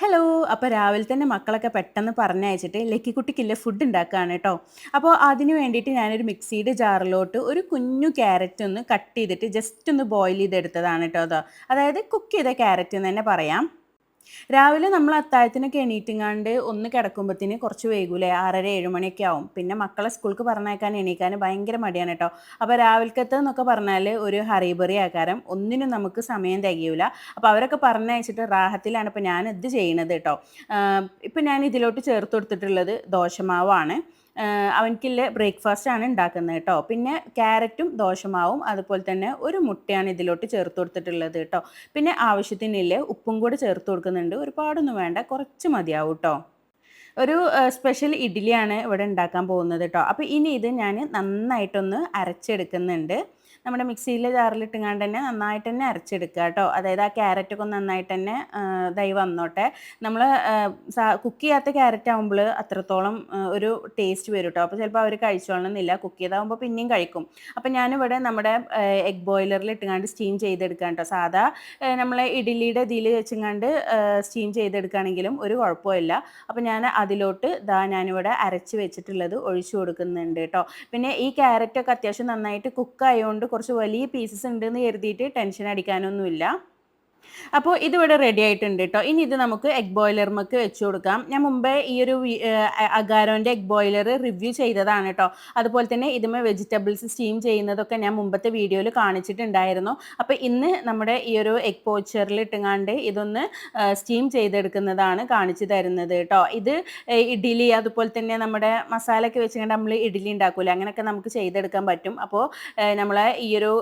Hello അപ്പോൾ രാവിലെ തന്നെ മക്കളൊക്കെ പെട്ടെന്ന് പറഞ്ഞയച്ചിട്ട് ലക്കിക്കുട്ടിക്കില്ല ഫുഡ് ഉണ്ടാക്കുകയാണ് കേട്ടോ അപ്പോൾ അതിന് വേണ്ടിയിട്ട് ഞാനൊരു മിക്സിയുടെ ജാറിലോട്ട് ഒരു കുഞ്ഞു ക്യാരറ്റ് ഒന്ന് കട്ട് ചെയ്തിട്ട് ജസ്റ്റ് ഒന്ന് ബോയിൽ ചെയ്തെടുത്തതാണ് കേട്ടോ അതോ. അതായത് കുക്ക് ചെയ്ത ക്യാരറ്റ് എന്ന് തന്നെ പറയാം. രാവിലെ നമ്മൾ അത്താഴത്തിനൊക്കെ എണീറ്റിങ്ങാണ്ട് ഒന്ന് കിടക്കുമ്പോഴത്തേന് കുറച്ച് വൈകൂലേ ആറര ഏഴ് മണിയൊക്കെ ആവും. പിന്നെ മക്കളെ സ്കൂൾക്ക് പറഞ്ഞേക്കാൻ എണീക്കാൻ ഭയങ്കര മടിയാണ് കേട്ടോ അപ്പോൾ രാവിലത്തെ എന്നൊക്കെ പറഞ്ഞാൽ ഒരു ഹറിബറി ആകാരം ഒന്നിനും നമുക്ക് സമയം തികയൂല. അപ്പോൾ അവരൊക്കെ പറഞ്ഞയച്ചിട്ട് റാഹത്തിലാണ് ഇപ്പോൾ ഞാൻ ഇത് ചെയ്യണത് കേട്ടോ ഇപ്പം ഞാൻ ഇതിലോട്ട് ചേർത്ത് കൊടുത്തിട്ടുള്ളത് ദോശമാവാണ്. അവനക്കില്ല ബ്രേക്ക്ഫാസ്റ്റ് ആണ് ഉണ്ടാക്കുന്നത് കേട്ടോ. പിന്നെ ക്യാരറ്റും ദോശമാവും അതുപോലെ തന്നെ ഒരു മുട്ടയാണ് ഇതിലോട്ട് ചേർത്ത് കൊടുത്തിട്ടുള്ളത് കേട്ടോ. പിന്നെ ആവശ്യത്തിനില്ല ഉപ്പും കൂടി ചേർത്ത് കൊടുക്കുന്നുണ്ട്. ഒരുപാടൊന്നും വേണ്ട കുറച്ച് മതിയാവും കേട്ടോ. ഒരു സ്പെഷ്യൽ ഇഡ്ഡലിയാണ് ഇവിടെ ഉണ്ടാക്കാൻ പോകുന്നത് കേട്ടോ. അപ്പോൾ ഇനി ഇത് ഞാൻ നന്നായിട്ടൊന്ന് അരച്ചെടുക്കുന്നുണ്ട്. നമ്മുടെ മിക്സിയിലെ ജാറിലിട്ടുങ്ങാണ്ട് തന്നെ നന്നായിട്ട് തന്നെ അരച്ചെടുക്കുക കേട്ടോ. അതായത് ആ ക്യാരറ്റൊക്കെ നന്നായിട്ട് തന്നെ ഇതായി വന്നോട്ടെ. നമ്മൾ കുക്ക് ചെയ്യാത്ത ക്യാരറ്റ് ആകുമ്പോൾ അത്രത്തോളം ഒരു ടേസ്റ്റ് വരും കേട്ടോ. അപ്പോൾ ചിലപ്പോൾ അവർ കഴിച്ചോളണമെന്നില്ല കുക്ക് ചെയ്താകുമ്പോൾ പിന്നെയും കഴിക്കും. അപ്പോൾ ഞാനിവിടെ നമ്മുടെ എഗ് ബോയിലറിൽ ഇട്ടുങ്ങാണ്ട് സ്റ്റീം ചെയ്തെടുക്കാം കേട്ടോ. സാധാ നമ്മളെ ഇഡ്ഡലിയുടെ ഇതിൽ വെച്ചുങ്ങാണ്ട് സ്റ്റീം ചെയ്തെടുക്കുകയാണെങ്കിലും ഒരു കുഴപ്പമില്ല. അപ്പോൾ ഞാൻ അതിലോട്ട് ഇതാ ഞാനിവിടെ അരച്ച് വെച്ചിട്ടുള്ളത് ഒഴിച്ചു കൊടുക്കുന്നുണ്ട് കേട്ടോ. പിന്നെ ഈ ക്യാരറ്റൊക്കെ അത്യാവശ്യം നന്നായിട്ട് കുക്ക് ആയതുകൊണ്ട് കുറച്ച് വലിയ പീസസ് ഉണ്ടെന്ന് കരുതിയിട്ട് ടെൻഷൻ അടിക്കാനൊന്നുമില്ല. അപ്പോൾ ഇതിവിടെ റെഡി ആയിട്ടുണ്ട് കേട്ടോ ഇനി ഇത് നമുക്ക് എഗ് ബോയിലർമക്ക് വെച്ച് കൊടുക്കാം. ഞാൻ മുമ്പേ ഈ ഒരു അഗാരോന്റെ എഗ് ബോയിലർ റിവ്യൂ ചെയ്തതാണ് കേട്ടോ അതുപോലെ തന്നെ ഇതുമേ വെജിറ്റബിൾസ് സ്റ്റീം ചെയ്യുന്നതൊക്കെ ഞാൻ മുമ്പത്തെ വീഡിയോയിൽ കാണിച്ചിട്ടുണ്ടായിരുന്നു. അപ്പോൾ ഇന്ന് നമ്മുടെ ഈ ഒരു എഗ് പോച്ചറിൽ ഇട്ടുങ്ങാണ്ട് ഇതൊന്ന് സ്റ്റീം ചെയ്തെടുക്കുന്നതാണ് കാണിച്ചു തരുന്നത് കേട്ടോ ഇത് ഇഡ്ഡലി അതുപോലെ തന്നെ നമ്മുടെ മസാലയൊക്കെ വെച്ചുകൊണ്ട് നമ്മൾ ഇഡ്ഡലി ഉണ്ടാക്കൂല? അങ്ങനെയൊക്കെ നമുക്ക് ചെയ്തെടുക്കാൻ പറ്റും. അപ്പോൾ നമ്മളെ ഈ ഒരു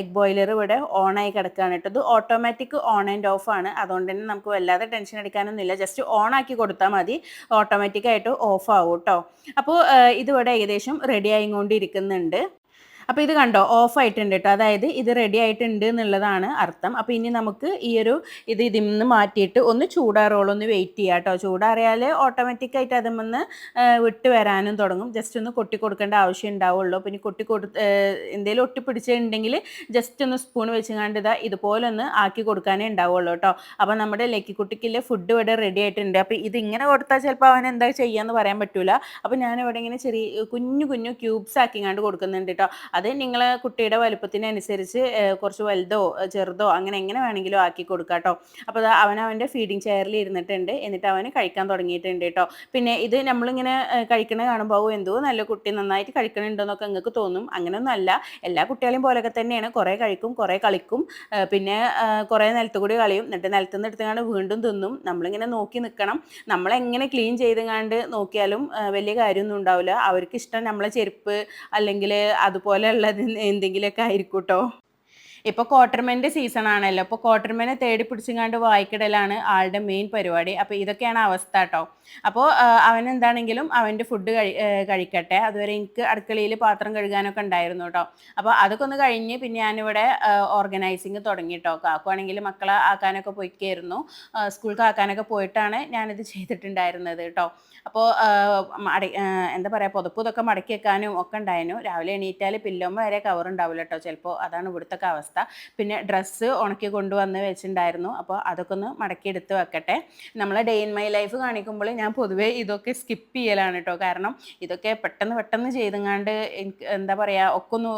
എഗ് ബോയിലർ ഇവിടെ ഓണായി കിടക്കുകയാണ് കേട്ടോ ഇത് ഓട്ടോമാറ്റിക് ഓൺ ആൻഡ് ഓഫ് ആണ്. അതുകൊണ്ട് തന്നെ നമുക്ക് വല്ലാതെ ടെൻഷൻ അടിക്കാനൊന്നുമില്ല. ജസ്റ്റ് ഓൺ ആക്കി കൊടുത്താൽ മതി. ഓട്ടോമാറ്റിക്കായിട്ട് ഓഫ് ആവും കേട്ടോ അപ്പോൾ ഇതിവിടെ ഏകദേശം റെഡി ആയിക്കൊണ്ടിരിക്കുന്നുണ്ട്. അപ്പോൾ ഇത് കണ്ടോ ഓഫ് ആയിട്ടുണ്ട് കേട്ടോ അതായത് ഇത് റെഡി ആയിട്ടുണ്ട് എന്നുള്ളതാണ് അർത്ഥം. അപ്പോൾ ഇനി നമുക്ക് ഈ ഒരു ഇത് ഇതിൽ നിന്ന് മാറ്റിയിട്ട് ഒന്ന് ചൂടാറോളം ഒന്ന് വെയിറ്റ് ചെയ്യാം കേട്ടോ ചൂടാറിയാൽ ഓട്ടോമാറ്റിക്കായിട്ട് അതിൽ നിന്ന് വിട്ട് വരാനും തുടങ്ങും. ജസ്റ്റ് ഒന്ന് കൊട്ടി കൊടുക്കേണ്ട ആവശ്യം ഉണ്ടാവുള്ളൂ. പിന്നെ കൊട്ടി കൊടു എന്തെങ്കിലും ഒട്ടിപ്പിടിച്ചിട്ടുണ്ടെങ്കിൽ ജസ്റ്റ് ഒന്ന് സ്പൂൺ വെച്ചുകൊണ്ട് ഇതാ ഇതുപോലെ ഒന്ന് ആക്കി കൊടുക്കാനേ ഉണ്ടാവുള്ളൂ കേട്ടോ അപ്പോൾ നമ്മുടെ ലക്കിക്കുട്ടിക്കുള്ള ഫുഡ് ഇവിടെ റെഡി ആയിട്ടുണ്ട്. അപ്പോൾ ഇതിങ്ങനെ കൊടുത്താൽ ചിലപ്പോൾ അവൻ എന്താ ചെയ്യാന്ന് പറയാൻ പറ്റൂല. അപ്പോൾ ഞാനിവിടെ ഇങ്ങനെ ചെറിയ കുഞ്ഞു കുഞ്ഞു ക്യൂബ്സ് ആക്കിങ്ങാണ്ട് കൊടുക്കുന്നുണ്ട് കേട്ടോ അത് നിങ്ങൾ കുട്ടിയുടെ വലുപ്പത്തിനനുസരിച്ച് കുറച്ച് വലുതോ ചെറുതോ അങ്ങനെ എങ്ങനെ വേണമെങ്കിലും ആക്കി കൊടുക്കുക കേട്ടോ അപ്പോൾ അവൻ അവന്റെ ഫീഡിങ് ചെയറിൽ ഇരുന്നിട്ടുണ്ട്. എന്നിട്ട് അവന് കഴിക്കാൻ തുടങ്ങിയിട്ടുണ്ട് കേട്ടോ. പിന്നെ ഇത് നമ്മളിങ്ങനെ കഴിക്കണ കാണുമ്പോൾ എന്തോ നല്ല കുട്ടി നന്നായിട്ട് കഴിക്കണുണ്ടെന്നൊക്കെ നിങ്ങൾക്ക് തോന്നും. അങ്ങനെയൊന്നും അല്ല. എല്ലാ കുട്ടികളെയും പോലെയൊക്കെ തന്നെയാണ്. കുറേ കഴിക്കും കുറേ കളിക്കും. പിന്നെ കുറേ നിലത്ത് കൂടി കളിയും. എന്നിട്ട് നിലത്ത് നിന്ന് എടുത്തുകൊണ്ട് വീണ്ടും തിന്നും. നമ്മളിങ്ങനെ നോക്കി നിൽക്കണം നമ്മളെങ്ങനെ ക്ലീൻ ചെയ്തുകൊണ്ട് നോക്കിയാലും വലിയ കാര്യമൊന്നും ഉണ്ടാവില്ല. അവർക്ക് ഇഷ്ടം നമ്മളെ ചെരുപ്പ് അല്ലെങ്കിൽ അതുപോലെ ഉള്ളത് എന്തെങ്കിലുമൊക്കെ ആയിരിക്കും ഇപ്പോൾ കോട്ടർമെന്റെ സീസൺ ആണല്ലോ. അപ്പോൾ കോട്ടർമെനെ തേടി പിടിച്ചിങ്ങാണ്ട് വായിക്കിടലാണ് ആളുടെ മെയിൻ പരിപാടി. അപ്പോൾ ഇതൊക്കെയാണ് അവസ്ഥ കേട്ടോ അപ്പോൾ അവൻ എന്താണെങ്കിലും അവന്റെ ഫുഡ് കഴി കഴിക്കട്ടെ. അതുവരെ എനിക്ക് അടുക്കളയിൽ പാത്രം കഴുകാനൊക്കെ ഉണ്ടായിരുന്നു കേട്ടോ അപ്പോൾ അതൊക്കെ ഒന്ന് കഴിഞ്ഞ് പിന്നെ ഞാനിവിടെ ഓർഗനൈസിങ് തുടങ്ങി കേട്ടോ കാക്കുവാണെങ്കിൽ മക്കളെ ആക്കാനൊക്കെ പോയിക്കായിരുന്നു. സ്കൂൾ കാക്കാനൊക്കെ പോയിട്ടാണ് ഞാനിത് ചെയ്തിട്ടുണ്ടായിരുന്നത് കേട്ടോ അപ്പോൾ എന്താ പറയുക പുതപ്പ് ഇതൊക്കെ മടക്കി വെക്കാനും ഒക്കെ ഉണ്ടായിരുന്നു. രാവിലെ എണീറ്റാൽ പില്ലോമ്മ വരെ കവർ ഉണ്ടാവില്ല കേട്ടോ ചിലപ്പോൾ അതാണ് ഇവിടുത്തെ അവസ്ഥ. പിന്നെ ഡ്രസ്സ് ഉണക്കി കൊണ്ടുവന്ന് വെച്ചിട്ടുണ്ടായിരുന്നു അപ്പോൾ അതൊക്കെ ഒന്ന് മടക്കി എടുത്ത് വെക്കട്ടെ. നമ്മൾ ഡേ ഇൻ മൈ ലൈഫ് കാണിക്കുമ്പോൾ ഞാൻ പൊതുവേ ഇതൊക്കെ സ്കിപ്പ് ചെയ്യലാണ് കേട്ടോ കാരണം ഇതൊക്കെ പെട്ടെന്ന് പെട്ടെന്ന് ചെയ്തെങ്ങാണ്ട് എനിക്ക് എന്താ പറയുക ഒക്കെ ഒന്ന്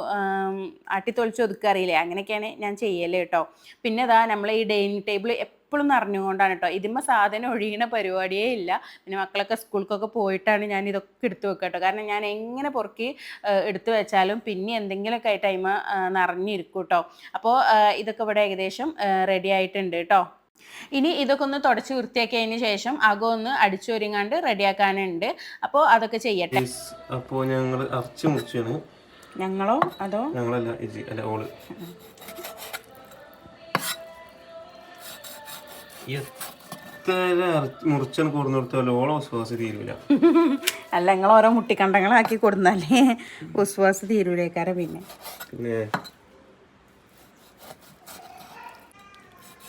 ആട്ടിത്തൊളിച്ച് അങ്ങനെയൊക്കെയാണ് ഞാൻ ചെയ്യൽ കേട്ടോ പിന്നെ ഇതാ നമ്മൾ ഈ ഡൈനിങ് ടേബിൾ എപ്പോഴും അറിഞ്ഞുകൊണ്ടാണ് കേട്ടോ ഇതിമ്മ സാധനം ഒഴിയണ പരിപാടിയേ ഇല്ല. പിന്നെ മക്കളൊക്കെ സ്കൂൾക്കൊക്കെ പോയിട്ടാണ് ഞാൻ ഇതൊക്കെ എടുത്തു വെക്കുക കേട്ടോ കാരണം ഞാൻ എങ്ങനെ പുറക്കി എടുത്തു വെച്ചാലും പിന്നെ എന്തെങ്കിലുമൊക്കെ ആയിട്ട് അതിമ നിറഞ്ഞിരിക്കും കേട്ടോ അപ്പോൾ ഇതൊക്കെ ഇവിടെ ഏകദേശം റെഡി ആയിട്ടുണ്ട് കേട്ടോ ഇനി ഇതൊക്കെ ഒന്ന് തുടച്ച് വൃത്തിയാക്കിയതിന് ശേഷം അകം ഒന്ന് അടിച്ചൊരുങ്ങാണ്ട് റെഡിയാക്കാനുണ്ട് അപ്പോൾ അതൊക്കെ ചെയ്യട്ടെ. അപ്പോൾ ഞങ്ങൾ അറച്ചു മുറിച്ചാണ്. ഞങ്ങളോ? അതോ? ഞങ്ങളല്ല അല്ല ഓൾ. എത്ര മുറിച്ചാണ് കൂടുന്ന കൊടുത്താലും ഓളോ വിശ്വാസം തീരൂല. അല്ല നിങ്ങൾ ഓരോ മുട്ടിക്കണ്ടങ്ങളാക്കി കൊടുന്നാലേ വിശ്വാസം തീരൂലേക്കാരെ പിന്നെ. പിന്നെ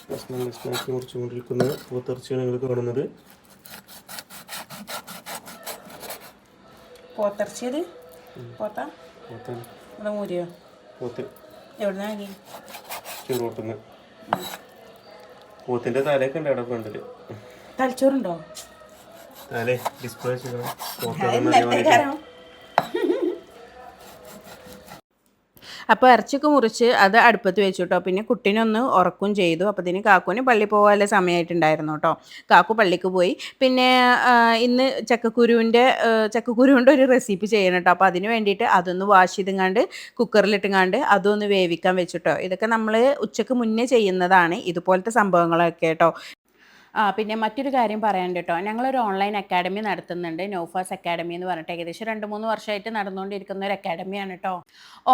കഷ്ണം കഷ്ണാക്കി മുറിച്ചുകൊണ്ടിരിക്കുന്ന. പൂത്തിറച്ചിയാണ് നിങ്ങൾ കാണുന്നത്. പോത്തിറച്ചിയത് പോത്ത? മൂരിയോ എവിടുന്ന ചെറുപോട്ടുന്ന് പോത്തിന്റെ തലയൊക്കെ ഉണ്ട് അവിടെ ഫ്രണ്ടിൽ. തലച്ചോറുണ്ടോ? തലേ ഡിസ്പ്ലേ ചെയ്യണം അപ്പോൾ ഇറച്ചിയൊക്കെ മുറിച്ച് അത് അടുപ്പത്ത് വെച്ചു കേട്ടോ പിന്നെ കുട്ടീനൊന്ന് ഉറക്കും ചെയ്തു. അപ്പോൾ ഇതിന് കാക്കുവിന് പള്ളി പോകാനുള്ള സമയമായിട്ടുണ്ടായിരുന്നു കേട്ടോ കാക്കു പള്ളിക്ക് പോയി. പിന്നെ ഇന്ന് ചക്കക്കുരുവിന്റെ ചക്കക്കുരുവിന്റെ ഒരു റെസിപ്പി ചെയ്യണം കേട്ടോ അപ്പോൾ അതിന് വേണ്ടിയിട്ട് അതൊന്ന് വാഷ് ചെയ്തുങ്ങാണ്ട് കുക്കറിലിട്ടുങ്ങാണ്ട് അതൊന്ന് വേവിക്കാൻ വെച്ചിട്ടോ ഇതൊക്കെ നമ്മൾ ഉച്ചയ്ക്ക് മുന്നേ ചെയ്യുന്നതാണ് ഇതുപോലത്തെ സംഭവങ്ങളൊക്കെ കേട്ടോ ആ പിന്നെ മറ്റൊരു കാര്യം പറയാൻ കേട്ടോ. ഞങ്ങളൊരു ഓൺലൈൻ അക്കാഡമി നടത്തുന്നുണ്ട്. നോഫാസ് അക്കാഡമി എന്ന് പറഞ്ഞിട്ട്. ഏകദേശം രണ്ട് മൂന്ന് വർഷമായിട്ട് നടന്നുകൊണ്ടിരിക്കുന്ന ഒരു അക്കാഡമിയാണ് കേട്ടോ.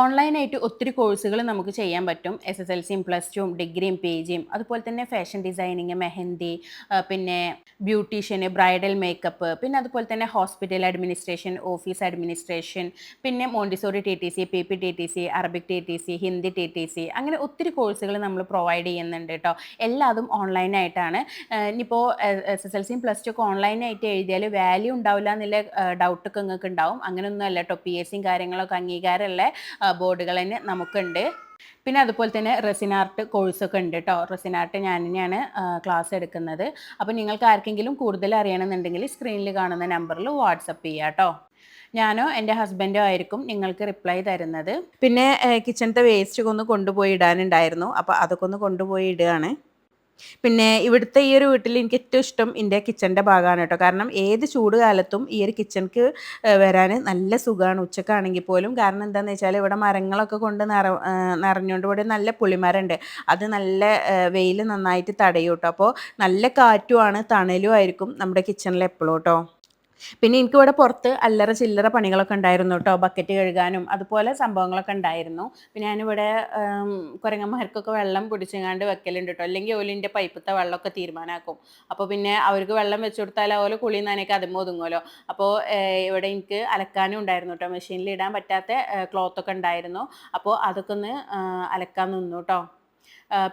ഓൺലൈനായിട്ട് ഒത്തിരി കോഴ്സുകൾ നമുക്ക് ചെയ്യാൻ പറ്റും. എസ് എസ് എൽ സിയും പ്ലസ് ടുവും ഡിഗ്രിയും പി ജിയും അതുപോലെ തന്നെ ഫാഷൻ ഡിസൈനിങ് മെഹന്തി പിന്നെ ബ്യൂട്ടീഷ്യന് ബ്രൈഡൽ മേക്കപ്പ് പിന്നെ അതുപോലെ തന്നെ ഹോസ്പിറ്റൽ അഡ്മിനിസ്ട്രേഷൻ ഓഫീസ് അഡ്മിനിസ്ട്രേഷൻ പിന്നെ Montessori T T C P P T T C Arabic T T C Hindi T T C അങ്ങനെ ഒത്തിരി കോഴ്സുകൾ നമ്മൾ പ്രൊവൈഡ് ചെയ്യുന്നുണ്ട് കേട്ടോ. എല്ലാതും ഓൺലൈനായിട്ടാണ് ഇനിയിപ്പോൾ എസ് എസ് എൽ സിയും പ്ലസ് ടു ഒക്കെ ഓൺലൈനായിട്ട് എഴുതിയാൽ വാല്യൂ ഉണ്ടാവില്ല എന്നുള്ള ഡൗട്ടൊക്കെ നിങ്ങൾക്ക് ഉണ്ടാവും. അങ്ങനെയൊന്നും അല്ല കേട്ടോ പി എസ് സിയും കാര്യങ്ങളൊക്കെ അംഗീകാരമുള്ള ബോർഡുകൾ തന്നെ നമുക്കുണ്ട്. പിന്നെ അതുപോലെ തന്നെ റെസിൻ ആർട്ട് കോഴ്സൊക്കെ ഉണ്ട് കേട്ടോ റെസിൻ ആർട്ട് ഞാൻ തന്നെയാണ് ക്ലാസ് എടുക്കുന്നത്. അപ്പോൾ നിങ്ങൾക്ക് ആർക്കെങ്കിലും കൂടുതൽ അറിയണമെന്നുണ്ടെങ്കിൽ സ്ക്രീനിൽ കാണുന്ന നമ്പറിൽ വാട്സപ്പ് ചെയ്യുക കേട്ടോ ഞാനോ എന്റെ ഹസ്ബൻഡോ ആയിരിക്കും നിങ്ങൾക്ക് റിപ്ലൈ തരുന്നത്. പിന്നെ കിച്ചണത്തെ വേസ്റ്റ് ഒന്ന് കൊണ്ടുപോയി ഇടാനുണ്ടായിരുന്നു. അപ്പോൾ അതൊക്കെ ഒന്ന് കൊണ്ടുപോയി ഇടുകയാണ്. പിന്നെ ഇവിടുത്തെ ഈ ഒരു വീട്ടിൽ എനിക്ക് ഏറ്റവും ഇഷ്ടം എന്റെ കിച്ചന്റെ ഭാഗമാണ് കേട്ടോ. കാരണം ഏത് ചൂട് കാലത്തും ഈ ഒരു കിച്ചണിക്ക് വരാൻ നല്ല സുഖമാണ് ഉച്ചക്കാണെങ്കിൽ പോലും. കാരണം എന്താണെന്ന് വെച്ചാൽ ഇവിടെ മരങ്ങളൊക്കെ കൊണ്ട് നിറ നിറഞ്ഞുകൊണ്ട് ഇവിടെ നല്ല പുളിമരമുണ്ട് അത് നല്ല വെയിൽ നന്നായിട്ട് തടയും കേട്ടോ. അപ്പോൾ നല്ല കാറ്റുമാണ് തണലും ആയിരിക്കും നമ്മുടെ കിച്ചണിൽ എപ്പോഴും കേട്ടോ. പിന്നെ എനിക്ക് ഇവിടെ പുറത്ത് അല്ലറ ചില്ലറ പണികളൊക്കെ ഉണ്ടായിരുന്നു കേട്ടോ. ബക്കറ്റ് കഴുകാനും അതുപോലെ സംഭവങ്ങളൊക്കെ ഉണ്ടായിരുന്നു. പിന്നെ ഞാനിവിടെ കുരങ്ങന്മാർക്കൊക്കെ വെള്ളം പിടിച്ചെങ്ങാണ്ട് വെക്കലുണ്ട് കേട്ടോ. അല്ലെങ്കിൽ ഓലിന്റെ പൈപ്പത്തെ വെള്ളമൊക്കെ തീരുമാനമാക്കും അപ്പോൾ പിന്നെ അവർക്ക് വെള്ളം വെച്ചു കൊടുത്താൽ ഓല കുളി നനയ്ക്ക് അതും ഒതുങ്ങുമല്ലോ. അപ്പോൾ ഇവിടെ എനിക്ക് അലക്കാനും ഉണ്ടായിരുന്നു കേട്ടോ. മെഷീനിൽ ഇടാൻ പറ്റാത്ത ക്ലോത്തൊക്കെ ഉണ്ടായിരുന്നു. അപ്പോൾ അതൊക്കെ ഒന്ന് അലക്കാൻ നിന്നു കേട്ടോ.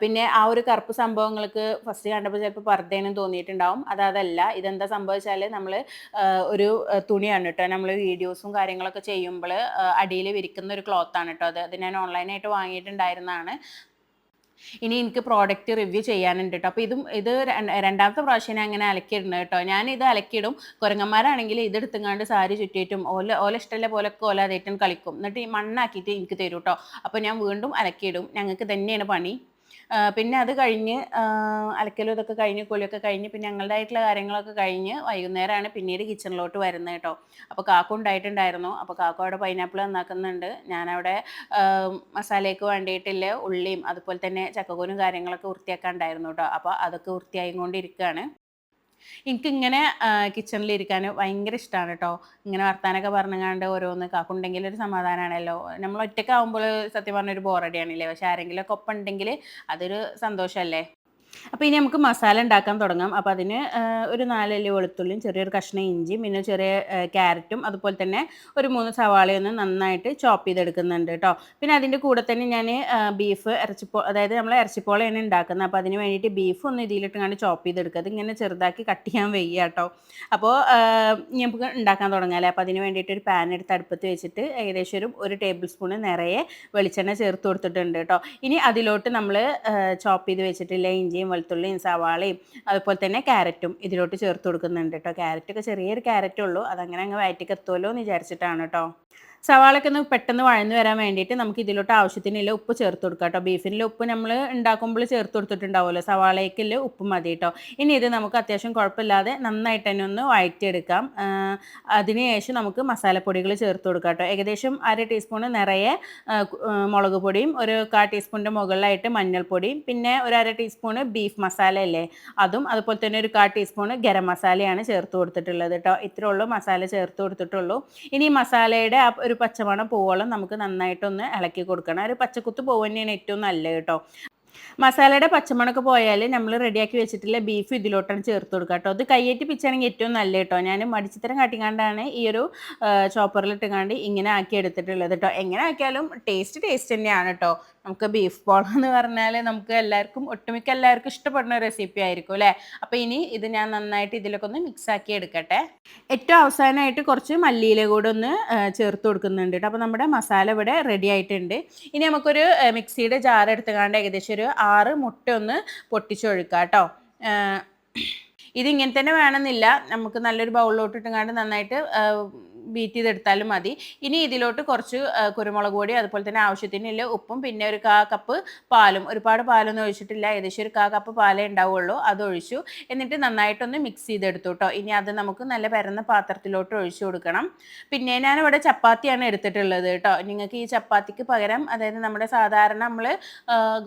പിന്നെ ആ ഒരു കറുപ്പ് സംഭവങ്ങൾക്ക് ഫസ്റ്റ് കണ്ടപ്പോൾ ചിലപ്പോൾ പർദ്ദേനും തോന്നിയിട്ടുണ്ടാവും. അത് അതല്ല. ഇതെന്താ സംഭവിച്ചാൽ നമ്മൾ ഒരു തുണിയാണ് കേട്ടോ നമ്മൾ വീഡിയോസും കാര്യങ്ങളൊക്കെ ചെയ്യുമ്പോൾ അടിയിൽ വിരിക്കുന്ന ഒരു ക്ലോത്താണ് കേട്ടോ അത് അത് ഞാൻ ഓൺലൈനായിട്ട് വാങ്ങിയിട്ടുണ്ടായിരുന്നതാണ്. ഇനി എനിക്ക് പ്രോഡക്റ്റ് റിവ്യൂ ചെയ്യാനുണ്ട് കേട്ടോ അപ്പോൾ ഇതും ഇത് രണ്ടാമത്തെ പ്രാവശ്യം ഞാൻ അങ്ങനെ അലക്കിയിടുന്നത് കേട്ടോ ഞാൻ ഇത് അലക്കിയിടും. കുരങ്ങന്മാരാണെങ്കിൽ ഇത് എടുത്തുങ്ങാണ്ട് സാരി ചുറ്റിയിട്ടും ഓല ഓല ഇഷ്ടമല്ല പോലൊക്കെ ഓല അതേറ്റും കളിക്കും. എന്നിട്ട് ഈ മണ്ണാക്കിയിട്ട് എനിക്ക് തരും കേട്ടോ അപ്പോൾ ഞാൻ വീണ്ടും അലക്കിയിടും. ഞങ്ങൾക്ക് തന്നെയാണ് പണി. പിന്നെ അത് കഴിഞ്ഞ് അലക്കലും ഇതൊക്കെ കഴിഞ്ഞ് കുളിയൊക്കെ കഴിഞ്ഞ് പിന്നെ ഞങ്ങളുടേതായിട്ടുള്ള കാര്യങ്ങളൊക്കെ കഴിഞ്ഞ് വൈകുന്നേരമാണ് പിന്നീട് കിച്ചണിലോട്ട് വരുന്നത് കേട്ടോ. അപ്പോൾ കാക്കു ഉണ്ടായിട്ടുണ്ടായിരുന്നു. അപ്പോൾ കാക്കു അവിടെ പൈനാപ്പിൾ നന്നാക്കുന്നുണ്ട്. ഞാനവിടെ മസാലയ്ക്ക് വേണ്ടിയിട്ടില്ല ഉള്ളിയും അതുപോലെ തന്നെ ചക്കക്കൂനും കാര്യങ്ങളൊക്കെ വൃത്തിയാക്കാൻ ഉണ്ടായിരുന്നു കേട്ടോ. അപ്പോൾ അതൊക്കെ വൃത്തിയായിക്കൊണ്ടിരിക്കുകയാണ്. എനിക്കിങ്ങനെ കിച്ചണിൽ ഇരിക്കാൻ ഭയങ്കര ഇഷ്ടമാണ് കേട്ടോ ഇങ്ങനെ വർത്താനൊക്കെ പറഞ്ഞുകൊണ്ട് ഓരോന്ന് കാക്കുണ്ടെങ്കിൽ ഒരു സമാധാനമാണല്ലോ നമ്മൾ ഒറ്റയ്ക്കാവുമ്പോൾ സത്യം പറഞ്ഞ ഒരു ബോറടിയാണല്ലേ പക്ഷെ ആരെങ്കിലുമൊക്കെ ഒപ്പം ഉണ്ടെങ്കിൽ അതൊരു സന്തോഷമല്ലേ അപ്പോൾ ഇനി നമുക്ക് മസാല ഉണ്ടാക്കാൻ തുടങ്ങാം. അപ്പോൾ അതിന് ഒരു നാലല്ലി വെളുത്തുള്ളിയും ചെറിയൊരു കഷ്ണം ഇഞ്ചിയും പിന്നെ ചെറിയ ക്യാരറ്റും അതുപോലെ തന്നെ ഒരു മൂന്ന് സവാളയൊന്ന് നന്നായിട്ട് ചോപ്പ് ചെയ്തെടുക്കുന്നുണ്ട് കേട്ടോ പിന്നെ അതിന്റെ കൂടെ തന്നെ ഞാൻ ബീഫ് ഇറച്ചിപ്പോ അതായത് നമ്മൾ ഇറച്ചിപ്പോളയാണ് ഉണ്ടാക്കുന്നത്. അപ്പോൾ അതിന് വേണ്ടിയിട്ട് ബീഫ് ഒന്ന് ഇതിലിട്ടങ്ങാണ്ട് ചോപ്പ് ചെയ്തെടുക്കുക. അതിങ്ങനെ ചെറുതാക്കി കട്ട് ചെയ്യാൻ വയ്യ കേട്ടോ അപ്പോൾ നമുക്ക് ഉണ്ടാക്കാൻ തുടങ്ങാമല്ലേ അപ്പോൾ അതിന് വേണ്ടിയിട്ട് ഒരു പാൻ എടുത്ത് അടുപ്പത്ത് വെച്ചിട്ട് ഏകദേശം ഒരു ഒരു ടേബിൾ സ്പൂണ് നിറയെ വെളിച്ചെണ്ണ ചേർത്ത് കൊടുത്തിട്ടുണ്ട് കേട്ടോ ഇനി അതിലോട്ട് നമ്മൾ ചോപ്പ് ചെയ്ത് വെച്ചിട്ടില്ല ഇഞ്ചിയും വെളുത്തുള്ളിയും സവാളയും അതുപോലെ തന്നെ ക്യാരറ്റും ഇതിലോട്ട് ചേർത്ത് കൊടുക്കുന്നുണ്ട് കേട്ടോ. ക്യാരറ്റൊക്കെ ചെറിയൊരു ക്യാരറ്റേ ഉള്ളൂ. അതങ്ങനെ അങ്ങ് വയറ്റിക്ക് എത്തുമല്ലോ എന്ന് വിചാരിച്ചിട്ടാണ് കേട്ടോ. സവാളൊക്കെ ഒന്ന് പെട്ടെന്ന് വഴന്ന് വരാൻ വേണ്ടിയിട്ട് നമുക്ക് ഇതിലോട്ട് ആവശ്യത്തിനുള്ള ഉപ്പ് ചേർത്ത് കൊടുക്കാം കേട്ടോ. ബീഫിന്റെ ഉപ്പ് നമ്മൾ ഉണ്ടാക്കുമ്പോൾ ചേർത്ത് കൊടുത്തിട്ടുണ്ടാവുമല്ലോ. സവാളയ്ക്കുള്ള ഉപ്പ് മതി കേട്ടോ. ഇനി ഇത് നമുക്ക് അത്യാവശ്യം കുഴപ്പമില്ലാതെ നന്നായിട്ട് തന്നെ ഒന്ന് വഴറ്റിയെടുക്കാം. അതിനുശേഷം നമുക്ക് മസാലപ്പൊടികൾ ചേർത്ത് കൊടുക്കാം കേട്ടോ. ഏകദേശം അര ടീസ്പൂൺ നിറയെ മുളക് പൊടിയും ഒരു കാ ടീസ്പൂണിന്റെ മുകളിലായിട്ട് മഞ്ഞൾപ്പൊടിയും പിന്നെ ഒരു അര ടീസ്പൂൺ ബീഫ് മസാല അല്ലേ? അതും അതുപോലെ തന്നെ ഒരു കാ ടീസ്പൂൺ ഗരം മസാലയാണ് ചേർത്ത് കൊടുത്തിട്ടുള്ളത് കേട്ടോ. ഇത്രയുള്ളൂ മസാല ചേർത്ത് കൊടുത്തിട്ടുള്ളൂ. ഇനി മസാലയുടെ ആ ഒരു പച്ചമണം പോവോളം നമുക്ക് നന്നായിട്ടൊന്ന് ഇളക്കി കൊടുക്കണം. ഒരു പച്ചക്കുത്ത് പൂവ് തന്നെയാണ് ഏറ്റവും നല്ലത് കേട്ടോ. മസാലയുടെ പച്ചമണക്ക് പോയാൽ നമ്മൾ റെഡിയാക്കി വെച്ചിട്ടുള്ള ബീഫ് ഇതിലോട്ടാണ് ചേർത്ത് കൊടുക്കുക കേട്ടോ. അത് കയ്യേറ്റി പിച്ചാണെങ്കിൽ ഏറ്റവും നല്ല കേട്ടോ. ഞാൻ മടിച്ചിത്തരം കാട്ടിക്കാണ്ടാണ് ഈ ഒരു ചോപ്പറിലിട്ട് ഇട്ടുകാണ്ട് ഇങ്ങനെ ആക്കി എടുത്തിട്ടുള്ളത് കേട്ടോ. എങ്ങനെ ആക്കിയാലും ടേസ്റ്റ് ടേസ്റ്റ് തന്നെയാണ് കേട്ടോ. നമുക്ക് ബീഫ് ബോൾ എന്ന് പറഞ്ഞാൽ നമുക്ക് എല്ലാവർക്കും ഒട്ടുമിക്ക എല്ലാവർക്കും ഇഷ്ടപ്പെടുന്ന റെസിപ്പി ആയിരിക്കും അല്ലേ? അപ്പോൾ ഇനി ഇത് ഞാൻ നന്നായിട്ട് ഇതിലൊക്കെ ഒന്ന് മിക്സ് ആക്കി എടുക്കട്ടെ. ഏറ്റവും അവസാനമായിട്ട് കുറച്ച് മല്ലിയില കൂടെ ഒന്ന് ചേർത്ത് കൊടുക്കുന്നുണ്ട് കേട്ടോ അപ്പോൾ നമ്മുടെ മസാല ഇവിടെ റെഡി ആയിട്ടുണ്ട്. ഇനി നമുക്കൊരു മിക്സിയുടെ ജാർ എടുത്തുകാണ്ട് ഏകദേശം ഒരു ആറ് മുട്ട ഒന്ന് പൊട്ടിച്ചൊഴുക്കാം കേട്ടോ ഇതിങ്ങനെ തന്നെ വേണമെന്നില്ല. നമുക്ക് നല്ലൊരു ബൗളിലോട്ട് ഇട്ടുങ്ങാണ്ട് നന്നായിട്ട് ബീറ്റ് ചെയ്തെടുത്താലും മതി. ഇനി ഇതിലോട്ട് കുറച്ച് കുരുമുളക് പൊടി അതുപോലെ തന്നെ ആവശ്യത്തിനുള്ള ഉപ്പും പിന്നെ ഒരു കാ കപ്പ് പാലും. ഒരുപാട് പാലൊന്നും ഒഴിച്ചിട്ടില്ല. ഏകദേശം ഒരു കാ കപ്പ് പാലേ ഉണ്ടാവുള്ളൂ. അത് ഒഴിച്ചു. എന്നിട്ട് നന്നായിട്ടൊന്ന് മിക്സ് ചെയ്തെടുത്തു കേട്ടോ ഇനി അത് നമുക്ക് നല്ല പരന്ന പാത്രത്തിലോട്ട് ഒഴിച്ചു കൊടുക്കണം. പിന്നെ ഞാനിവിടെ ചപ്പാത്തിയാണ് എടുത്തിട്ടുള്ളത് കേട്ടോ നിങ്ങൾക്ക് ഈ ചപ്പാത്തിക്ക് പകരം അതായത് നമ്മുടെ സാധാരണ നമ്മൾ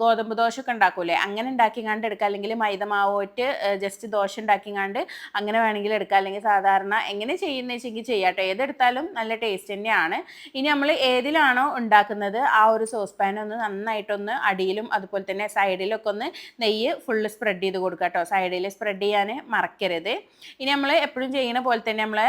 ഗോതമ്പ് ദോശ ഒക്കെ ഉണ്ടാക്കൂലേ? അങ്ങനെ ഉണ്ടാക്കിങ്ങാണ്ട് എടുക്കുക അല്ലെങ്കിൽ മൈദ മാവോറ്റ് ജസ്റ്റ് ദോശ ഉണ്ടാക്കിങ്ങാണ്ട് അങ്ങനെ വേണമെങ്കിൽ എടുക്കുക അല്ലെങ്കിൽ സാധാരണ എങ്ങനെ ചെയ്യുന്ന വെച്ചെങ്കിൽ ചെയ്യാട്ടോ ഏതെടുത്താലും നല്ല ടേസ്റ്റ് തന്നെയാണ്. ഇനി നമ്മൾ ഏതിലാണോ ഉണ്ടാക്കുന്നത് ആ ഒരു സോസ് പാൻ ഒന്ന് നന്നായിട്ടൊന്ന് അടിയിലും അതുപോലെ തന്നെ സൈഡിലൊക്കെ ഒന്ന് നെയ്യ് ഫുള്ള് സ്പ്രെഡ് ചെയ്ത് കൊടുക്കുക കേട്ടോ. സൈഡിൽ സ്പ്രെഡ് ചെയ്യാൻ മറക്കരുത്. ഇനി നമ്മൾ എപ്പോഴും ചെയ്യുന്ന പോലെ തന്നെ നമ്മൾ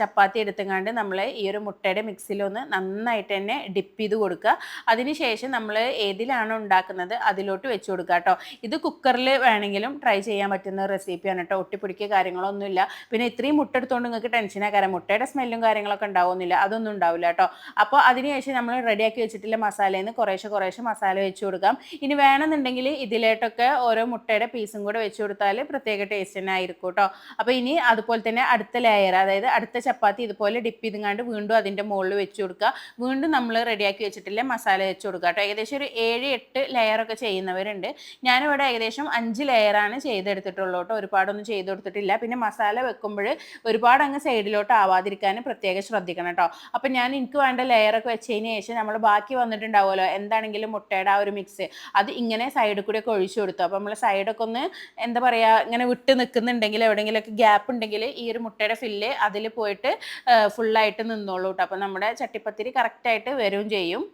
ചപ്പാത്തി എടുത്തുകൊണ്ട് നമ്മൾ ഈ ഒരു മുട്ടയുടെ മിക്സിലൊന്ന് നന്നായിട്ട് തന്നെ ഡിപ്പ് ചെയ്ത് കൊടുക്കുക. അതിനുശേഷം നമ്മൾ ഏതിലാണോ ഉണ്ടാക്കുന്നത് അതിലോട്ട് വെച്ച് കൊടുക്കുക കേട്ടോ. ഇത് കുക്കറിൽ വേണമെങ്കിലും ട്രൈ ചെയ്യാൻ പറ്റുന്ന റെസിപ്പിയാണ് കേട്ടോ. ഒട്ടിപ്പിടിക്കുക കാര്യങ്ങളൊന്നുമില്ല. പിന്നെ ഇത്രയും മുട്ട എടുത്തുകൊണ്ട് നിങ്ങൾക്ക് ടെൻഷനാകാരം മുട്ടയുടെ സ്മെല്ലും കാര്യങ്ങളൊക്കെ ഉണ്ടാവുന്നില്ല. അതൊന്നും ഉണ്ടാവില്ല കേട്ടോ. അപ്പോൾ അതിനുശേഷം നമ്മൾ റെഡിയാക്കി വെച്ചിട്ടുള്ള മസാലയിൽ നിന്ന് കുറേശ്ശെ കുറേശ്ശെ മസാല വെച്ച് കൊടുക്കാം. ഇനി വേണമെന്നുണ്ടെങ്കിൽ ഇതിലേട്ടൊക്കെ ഓരോ മുട്ടയുടെ പീസും കൂടെ വെച്ച് കൊടുത്താൽ പ്രത്യേക ടേസ്റ്റ് തന്നെ ആയിരിക്കും കേട്ടോ. അപ്പോൾ ഇനി അതുപോലെ തന്നെ അടുത്ത ലെയർ അതായത് അടുത്ത ചപ്പാത്തി ഇതുപോലെ ഡിപ്പ് ചെയ്തുങ്ങാണ്ട് വീണ്ടും അതിന്റെ മുകളിൽ വെച്ച് കൊടുക്കുക. വീണ്ടും നമ്മൾ റെഡിയാക്കി വെച്ചിട്ടില്ല മസാല വെച്ച് കൊടുക്കുക കേട്ടോ. ഏകദേശം ഒരു ഏഴ് എട്ട് ലെയറൊക്കെ ചെയ്യുന്നവരുണ്ട്. ഞാനിവിടെ ഏകദേശം അഞ്ച് ലെയറാണ് ചെയ്തെടുത്തിട്ടുള്ളൂ കേട്ടോ. ഒരുപാടൊന്നും ചെയ്ത് കൊടുത്തിട്ടില്ല. പിന്നെ മസാല വെക്കുമ്പോൾ ഒരുപാട് അങ്ങ് സൈഡിലോട്ട് ആവാതിരിക്കാൻ പ്രത്യേകം ശ്രദ്ധിക്കണം കേട്ടോ. അപ്പം ഞാൻ എനിക്ക് വേണ്ട ലെയറൊക്കെ വെച്ചതിന് ശേഷം നമ്മൾ ബാക്കി വന്നിട്ടുണ്ടാവുമല്ലോ. എന്താണെങ്കിലും മുട്ടയുടെ ആ ഒരു മിക്സ് അത് ഇങ്ങനെ സൈഡിൽ കൂടെ ഒക്കെ ഒഴിച്ചു കൊടുത്തു. അപ്പോൾ നമ്മൾ സൈഡൊക്കെ ഒന്ന് എന്താ പറയുക ഇങ്ങനെ വിട്ട് നിൽക്കുന്നുണ്ടെങ്കിൽ എവിടെയെങ്കിലുമൊക്കെ ഗ്യാപ്പ് ഉണ്ടെങ്കിൽ ഈ ഒരു മുട്ടയുടെ ഫില്ല് അതിൽ പോയിട്ട് ഫുള്ളായിട്ട് നിന്നോളൂ കേട്ടോ. അപ്പോൾ നമ്മുടെ ചട്ടിപ്പത്തിരി കറക്റ്റായിട്ട് വരും ചെയ്യും.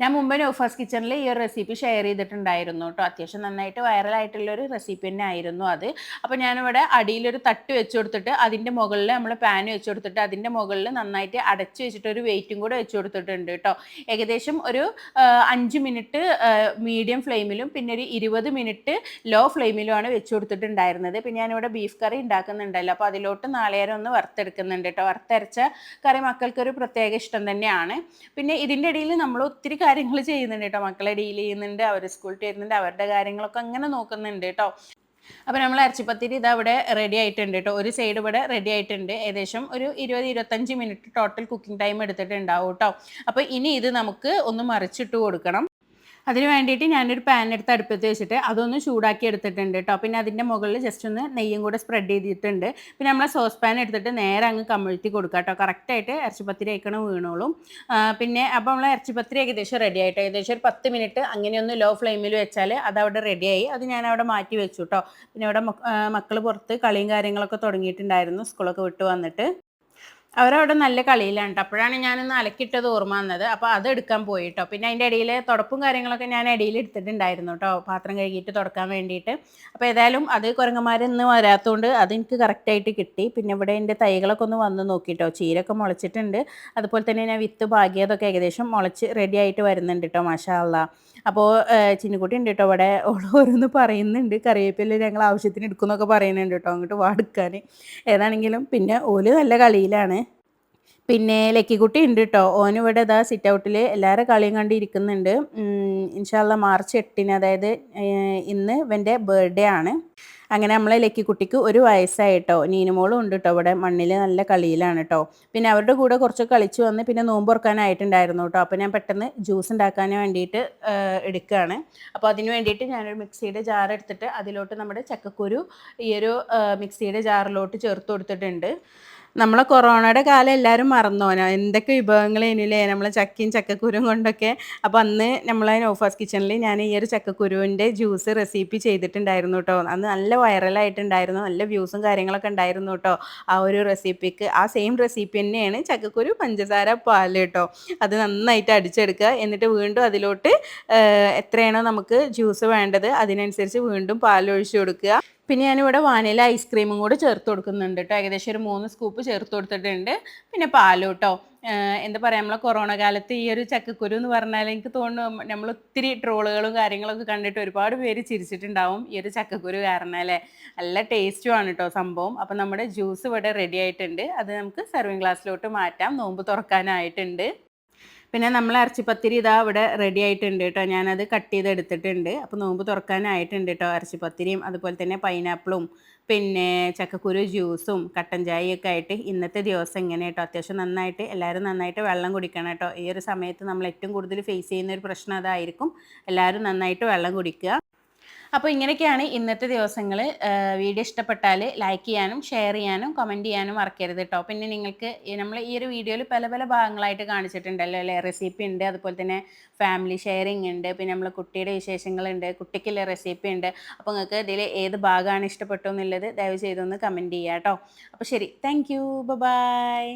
ഞാൻ മുമ്പ് നോഫാസ് കിച്ചണിൽ ഈ ഒരു റെസിപ്പി ഷെയർ ചെയ്തിട്ടുണ്ടായിരുന്നു കേട്ടോ അത്യാവശ്യം നന്നായിട്ട് വൈറലായിട്ടുള്ള ഒരു റെസിപ്പി തന്നെ ആയിരുന്നു അത്. അപ്പോൾ ഞാനിവിടെ അടിയിലൊരു തട്ട് വെച്ച് കൊടുത്തിട്ട് അതിന്റെ മുകളിൽ നമ്മൾ പാൻ വെച്ച് കൊടുത്തിട്ട് അതിന്റെ മുകളിൽ നന്നായിട്ട് അടച്ച് വെച്ചിട്ട് ഒരു വെയിറ്റും കൂടെ വെച്ച് കൊടുത്തിട്ടുണ്ട് കേട്ടോ ഏകദേശം ഒരു അഞ്ച് മിനിറ്റ് മീഡിയം ഫ്ലെയിമിലും പിന്നെ ഒരു ഇരുപത് മിനിറ്റ് ലോ ഫ്ലെയിമിലുമാണ് വെച്ച് കൊടുത്തിട്ടുണ്ടായിരുന്നത്. പിന്നെ ഞാനിവിടെ ബീഫ് കറി ഉണ്ടാക്കുന്നുണ്ടല്ലോ. അപ്പോൾ അതിലോട്ട് നാളേരം ഒന്ന് വറുത്തെടുക്കുന്നുണ്ട് കേട്ടോ വറുത്തരച്ച കറി മക്കൾക്കൊരു പ്രത്യേക ഇഷ്ടം തന്നെയാണ്. പിന്നെ ഇതിന്റെ ഇടയിൽ നമ്മൾ ഒത്തിരി കാര്യങ്ങൾ ചെയ്യുന്നുണ്ട് കേട്ടോ മക്കളെ ഡീൽ ചെയ്യുന്നുണ്ട് അവർ സ്കൂളിൽ വരുന്നുണ്ട് അവരുടെ കാര്യങ്ങളൊക്കെ അങ്ങനെ നോക്കുന്നുണ്ട് കേട്ടോ അപ്പോൾ നമ്മൾ ഇറച്ചിപ്പത്തിരി ഇത് അവിടെ റെഡി ആയിട്ടുണ്ട് കേട്ടോ ഒരു സൈഡ് ഇവിടെ റെഡി ആയിട്ടുണ്ട്. ഏകദേശം ഒരു ഇരുപത് ഇരുപത്തഞ്ച് മിനിറ്റ് ടോട്ടൽ കുക്കിംഗ് ടൈം എടുത്തിട്ടുണ്ടാവും കേട്ടോ അപ്പോൾ ഇനി ഇത് നമുക്ക് ഒന്ന് മറിച്ചിട്ട് കൊടുക്കണം. അതിന് വേണ്ടിയിട്ട് ഞാനൊരു പാൻ എടുത്ത് അടുപ്പത്ത് വെച്ചിട്ട് അതൊന്ന് ചൂടാക്കി എടുത്തിട്ടുണ്ട് കേട്ടോ പിന്നെ അതിന്റെ മുകളിൽ ജസ്റ്റ് ഒന്ന് നെയ്യും കൂടെ സ്പ്രെഡ് ചെയ്തിട്ടുണ്ട്. പിന്നെ നമ്മൾ സോസ് പാൻ എടുത്തിട്ട് നേരെ അങ്ങ് കമിഴ്ത്തി കൊടുക്കുക കേട്ടോ കറക്റ്റായിട്ട് ഇറച്ചിപ്പത്തിരി അയക്കണം വീണോളും. പിന്നെ അപ്പോൾ നമ്മൾ ഇറച്ചിപ്പത്തിരി ഏകദേശം റെഡി ആയിട്ടോ? ഏകദേശം ഒരു പത്ത് മിനിറ്റ് അങ്ങനെ ഒന്ന് ലോ ഫ്ലെയിമിൽ വെച്ചാൽ അത് അവിടെ റെഡിയായി അത് ഞാൻ അവിടെ മാറ്റി വെച്ചു കേട്ടോ പിന്നെ അവിടെ മക്കൾ പുറത്ത് കളിയും കാര്യങ്ങളൊക്കെ തുടങ്ങിയിട്ടുണ്ടായിരുന്നു. സ്കൂളൊക്കെ വിട്ട് വന്നിട്ട്. അവരവിടെ നല്ല കളിയിലാണ് കേട്ടോ അപ്പോഴാണ് ഞാനൊന്ന് അലക്കിട്ടത് ഓർമ്മ വന്നത്. അപ്പോൾ അത് എടുക്കാൻ പോയിട്ടോ പിന്നെ അതിന്റെ ഇടയിൽ തുടപ്പും കാര്യങ്ങളൊക്കെ ഞാൻ ഇടയിൽ എടുത്തിട്ടുണ്ടായിരുന്നു കേട്ടോ പാത്രം കഴുകിയിട്ട് തുടക്കാൻ വേണ്ടിയിട്ട്. അപ്പോൾ ഏതായാലും അത് കുരങ്ങന്മാരൊന്നും വരാത്തതുകൊണ്ട് അതെനിക്ക് കറക്റ്റായിട്ട് കിട്ടി. പിന്നെ ഇവിടെ എന്റെ തൈകളൊക്കെ ഒന്ന് വന്ന് നോക്കിയിട്ടോ ചീരൊക്കെ മുളച്ചിട്ടുണ്ട്. അതുപോലെ തന്നെ ഞാൻ വിത്ത് ഭാഗ്യതൊക്കെ ഏകദേശം മുളച്ച് റെഡി ആയിട്ട് വരുന്നുണ്ട് കേട്ടോ മാഷാ അല്ലാ അപ്പോൾ ചിന്നുകുട്ടി ഉണ്ട് കേട്ടോ ഇവിടെ. ഓരോന്ന് പറയുന്നുണ്ട്. കറിവേപ്പില ഞങ്ങൾ ആവശ്യത്തിന് എടുക്കുന്നൊക്കെ പറയുന്നുണ്ട് കേട്ടോ അങ്ങോട്ട് വാടുക്കാൻ ഏതാണെങ്കിലും പിന്നെ ഓൽ നല്ല കളിയിലാണ്. പിന്നെ ലക്കിക്കുട്ടി ഉണ്ട് കേട്ടോ ഓനിവിടെ ഇതാ സിറ്റ് ഔട്ടിൽ എല്ലാവരും കളിയും കണ്ടിരിക്കുന്നുണ്ട് ഇൻഷാല്ല മാർച്ച് എട്ടിന് അതായത് ഇന്ന് ഇവന്റെ ബർത്ത്ഡേ ആണ്. അങ്ങനെ നമ്മളെ ലക്കിക്കുട്ടിക്ക് ഒരു വയസ്സായിട്ടോ. നീനുമോളും ഉണ്ട് കേട്ടോ ഇവിടെ മണ്ണിൽ നല്ല കളിയിലാണ് കേട്ടോ പിന്നെ അവരുടെ കൂടെ കുറച്ച് കളിച്ചു വന്ന് പിന്നെ നോമ്പ് തുറക്കാനായിട്ടുണ്ടായിരുന്നു കേട്ടോ അപ്പോൾ ഞാൻ പെട്ടെന്ന് ജ്യൂസ് ഉണ്ടാക്കാൻ വേണ്ടിയിട്ട് എടുക്കുകയാണ് അപ്പോൾ അതിന് വേണ്ടിയിട്ട് ഞാനൊരു മിക്സിയുടെ ജാർ എടുത്തിട്ട് അതിലോട്ട് നമ്മുടെ ചക്കക്കുരു ഈ ഒരു മിക്സിയുടെ ജാറിലോട്ട് ചേർത്ത് കൊടുത്തിട്ടുണ്ട്. നമ്മളെ കൊറോണയുടെ കാലം എല്ലാവരും മറന്നോനോ എന്തൊക്കെ വിഭവങ്ങളേനില്ലേ നമ്മളെ ചക്കയും ചക്കക്കുരും കൊണ്ടൊക്കെ. അപ്പോൾ അന്ന് നമ്മളെ നോഫാസ് കിച്ചണിൽ ഞാൻ ഈ ഒരു ചക്കക്കുരുവിന്റെ ജ്യൂസ് റെസിപ്പി ചെയ്തിട്ടുണ്ടായിരുന്നു കേട്ടോ. അന്ന് നല്ല വൈറലായിട്ടുണ്ടായിരുന്നു. നല്ല വ്യൂസും കാര്യങ്ങളൊക്കെ ഉണ്ടായിരുന്നു കേട്ടോ. ആ ഒരു റെസിപ്പിക്ക്. ആ സെയിം റെസിപ്പി തന്നെയാണ് ചക്കക്കുരു പഞ്ചസാര പാൽ കേട്ടോ. അത് നന്നായിട്ട് അടിച്ചെടുക്കുക. എന്നിട്ട് വീണ്ടും അതിലോട്ട് എത്രയാണോ നമുക്ക് ജ്യൂസ് വേണ്ടത് അതിനനുസരിച്ച് വീണ്ടും പാൽ ഒഴിച്ച് കൊടുക്കുക. പിന്നെ ഞാനിവിടെ വാനില ഐസ്ക്രീമും കൂടെ ചേർത്ത് കൊടുക്കുന്നുണ്ട് കേട്ടോ ഏകദേശം ഒരു മൂന്ന് സ്കൂപ്പ് ചേർത്ത് കൊടുത്തിട്ടുണ്ട്. പിന്നെ പാലും കേട്ടോ എന്താ പറയുക നമ്മളെ കൊറോണ കാലത്ത് ഈ ഒരു ചക്കക്കുരു എന്ന് പറഞ്ഞാൽ എനിക്ക് തോന്നുന്നു നമ്മൾ ഒത്തിരി ട്രോളുകളും കാര്യങ്ങളൊക്കെ കണ്ടിട്ട് ഒരുപാട് പേര് ചിരിച്ചിട്ടുണ്ടാവും ഈ ഒരു ചക്കക്കുരു കാരണം അല്ലേ? നല്ല ടേസ്റ്റുമാണ് കേട്ടോ സംഭവം. അപ്പം നമ്മുടെ ജ്യൂസ് ഇവിടെ റെഡി ആയിട്ടുണ്ട്. അത് നമുക്ക് സെർവിങ് ഗ്ലാസ്സിലോട്ട് മാറ്റാം. നോമ്പ് തുറക്കാനായിട്ടുണ്ട്. പിന്നെ നമ്മൾ ഇറച്ചിപ്പത്തിരി ഇതാ ഇവിടെ റെഡി ആയിട്ടുണ്ട് കേട്ടോ. ഞാനത് കട്ട് ചെയ്ത് എടുത്തിട്ടുണ്ട്. അപ്പോൾ നോമ്പ് തുറക്കാനായിട്ടുണ്ട് കേട്ടോ ഇറച്ചിപ്പത്തിരിയും അതുപോലെ തന്നെ പൈനാപ്പിളും പിന്നെ ചക്കക്കുരു ജ്യൂസും കട്ടൻ ചായയൊക്കെ ആയിട്ട് ഇന്നത്തെ ദിവസം ഇങ്ങനെ കേട്ടോ. അത്യാവശ്യം നന്നായിട്ട് എല്ലാവരും നന്നായിട്ട് വെള്ളം കുടിക്കണം കേട്ടോ. ഈ ഒരു സമയത്ത് നമ്മൾ ഏറ്റവും കൂടുതൽ ഫേസ് ചെയ്യുന്ന ഒരു പ്രശ്നം അതായിരിക്കും. എല്ലാവരും നന്നായിട്ട് വെള്ളം കുടിക്കുക. അപ്പോൾ ഇങ്ങനെയൊക്കെയാണ് ഇന്നത്തെ ദിവസങ്ങൾ വീഡിയോ ഇഷ്ടപ്പെട്ടാൽ ലൈക്ക് ചെയ്യാനും ഷെയർ ചെയ്യാനും കമന്റ് ചെയ്യാനും മറക്കരുത് കേട്ടോ പിന്നെ നിങ്ങൾക്ക് നമ്മൾ ഈ ഒരു വീഡിയോയിൽ പല പല ഭാഗങ്ങളായിട്ട് കാണിച്ചിട്ടുണ്ടല്ലോ അല്ലേ? റെസിപ്പി ഉണ്ട് അതുപോലെ തന്നെ ഫാമിലി ഷെയറിംഗ് ഉണ്ട് പിന്നെ നമ്മൾ കുട്ടിയുടെ വിശേഷങ്ങളുണ്ട് കുട്ടിക്കുള്ള റെസിപ്പി ഉണ്ട്. അപ്പോൾ നിങ്ങൾക്ക് ഇതിൽ ഏത് ഭാഗമാണ് ഇഷ്ടപ്പെട്ടു എന്നുള്ളത് ദയവ് ചെയ്തൊന്ന് കമന്റ് ചെയ്യുക കേട്ടോ അപ്പോൾ ശരി താങ്ക് യു ബൈ